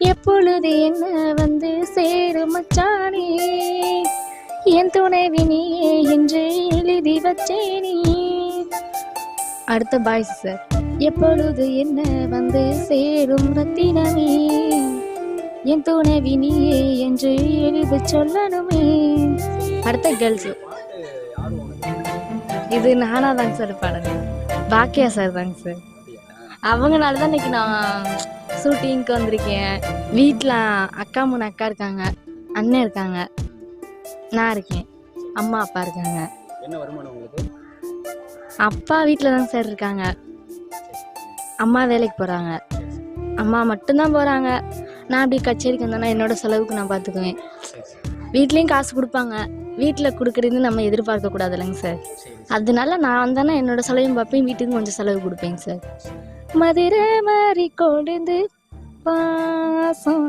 எப்பொழுது என்ன வந்து சேரும் மச்சானே? என் துணைவி நீயே என்று எழுதி வச்சேனே. அடுத்த பாய்ஸ் சார் எப்பொழுது என்ன வந்து சேரும் ரத்தினமே? என் துணைவி நீயே என்று எழுதி சொல்லணுமே. அடுத்த கேர்ள்ஸ் இது நானா தாங்க சார் பாடுங்க பாக்கியா சார் தாங்க சார் அவங்கனால தான் இன்னைக்கு நான் ஷூட்டிங்க்கு வந்திருக்கேன். வீட்டில் அக்கா மூணு அக்கா இருக்காங்க. அண்ணன் இருக்காங்க. நான் இருக்கேன். அம்மா அப்பா இருக்காங்க. என்ன வருமானம் உங்களுக்கு? அப்பா வீட்டில் தான் சார் இருக்காங்க. அம்மா வேலைக்கு போகிறாங்க அம்மா மட்டும்தான் போகிறாங்க நான் அப்படி கச்சேரிக்கு வந்தேன்னா என்னோட செலவுக்கு நான் பார்த்துக்குவேன் வீட்லேயும் காசு கொடுப்பாங்க. வீட்டில் கொடுக்குறது நம்ம எதிர்பார்க்க கூடாது இல்லைங்க சார் அதனால நான் வந்தேன்னா என்னோட செலவையும் பார்ப்பேன். வீட்டுக்கும் கொஞ்சம் செலவு கொடுப்பேங்க சார் மதுரை மாறி கொழுந்து பாசம்.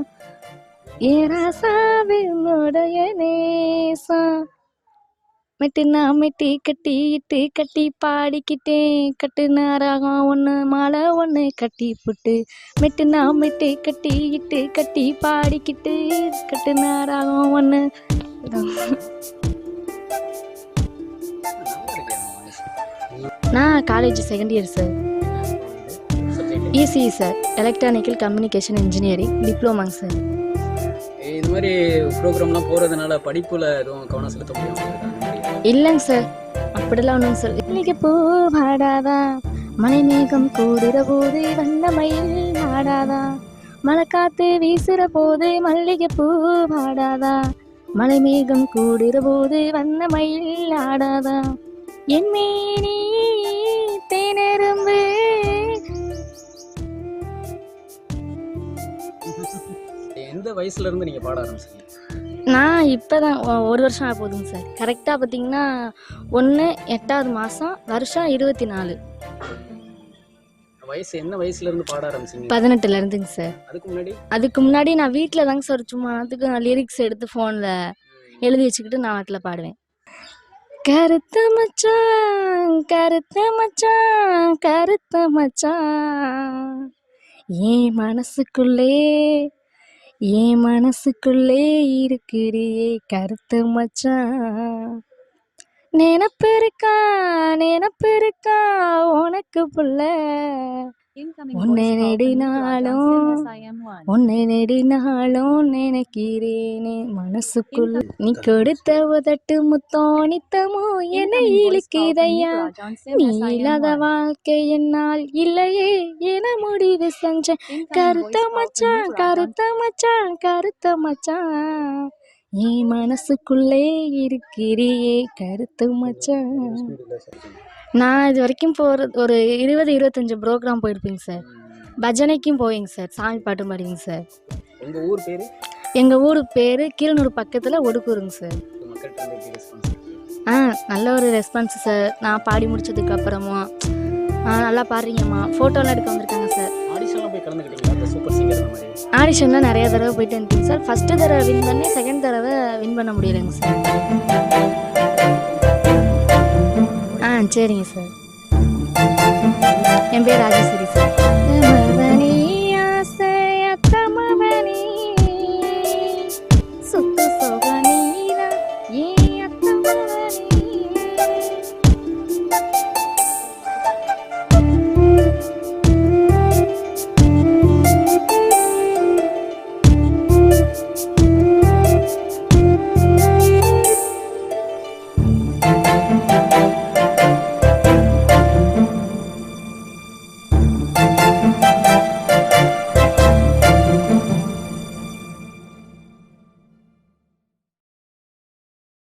ஏராசாவினுடைய நேசம் மெட்டுனா மெட்டி கட்டி இட்டு கட்டி பாடிக்கிட்டேன் கட்டுனா ராகம் ஒன்று மாலை ஒன்று கட்டி புட்டு. மெட்டுனா மெட்டி கட்டி இட்டு கட்டி பாடிக்கிட்டு. கட்டுனா ராகம் ஒன்று நான் college second year sir ECE sir electronical communication engineering டிப்ளமாங்க sir இது மாதிரி ப்ரோக்ராம்லாம் போகிறதுனால படிப்பில் எதுவும் கவனம் செலுத்த முடியும் இல்லைங்க சார் அப்படிலாம் ஒன்றுங்க சார் இன்னைக்கு பூ வாடாதா? மலை மேகம் கூடுற போது வண்ண மயில் வாடாதா? மழை காத்து வீசுற போது மல்லிகை பூ வாடாதா? மலை மேகம் கூடுற போது வண்ண மயில் ஆடாதா என் மேனி வயசுல இருந்து நீங்கள் பாட ஆரம்பிச்சீங்க? நான் இப்போ தான் ஒரு வருஷம் ஆக போகுதுங்க சார். கரெக்டாக பார்த்தீங்கன்னா ஒன்று எட்டாவது மாதம் வருஷம் இருபத்தி நாலு வயசு என்ன வயசுல இருந்து பாட ஆரம்பிச்சீங்க? பதினெட்டுல இருந்துங்க சார். அதுக்கு முன்னாடி? அதுக்கு முன்னாடி நான் வீட்டில் தாங்க சார் சும்மா அதுக்கு நான் லிரிக்ஸ் எடுத்து ஃபோனில் எழுதி வச்சுக்கிட்டு நான் வாட்டில் பாடுவேன். கருத்த மச்சான் கருத்த மச்சான் கருத்த மச்சான். என் மனசுக்குள்ளே என் மனசுக்குள்ளே இருக்கிறியே கருத்து மச்சான் நினப்பு இருக்கா நினப்பு இருக்கா உனக்கு புள்ள. உன்னை நெடினாலும் உன்னை நெடினாலும் நினைக்கிறேனே. மனசுக்குள்ள நீ கொடுத்த உதட்டு முத்தோ நித்தமோ என்னை இழுக்குதையா நீ இல்லாத வாழ்க்கை என்னால் இல்லையே என முடிவு செஞ்சேன். கருத்த மச்சான் கருத்த மச்சான் கருத்த மச்சான். என் மனசுக்குள்ளே இருக்கிறியே கருத்து மச்சான். நான் இது வரைக்கும் போகிறது ஒரு இருபது இருபத்தஞ்சு ப்ரோக்ராம் போயிருப்பேங்க சார். பஜனைக்கும் போவேங்க சார் சாமி பாட்டு பாடுவீங்க சார். உங்க ஊர் பேரு? எங்கள் ஊர் பேர் கீழ்நூர் பக்கத்தில் ஒடுக்கூருங்க சார். ஆ நல்ல ஒரு ரெஸ்பான்ஸ் சார். நான் பாடி முடிச்சதுக்கு அப்புறமா நல்லா பாடுறீங்கம்மா. ஃபோட்டோலாம் எடுக்க வந்திருக்காங்க சார் ஆடிஷன்லாம் மாதிரி? ஆடிஷன்லாம் நிறைய தடவை போயிட்டு வந்துட்டேங்க சார் ஃபஸ்ட்டு தடவை வின் பண்ணி செகண்ட் தடவை வின் பண்ண முடியலைங்க சார் ஆ சரிங்க சார் என் பேர் ராஜேஸ்வரி சார்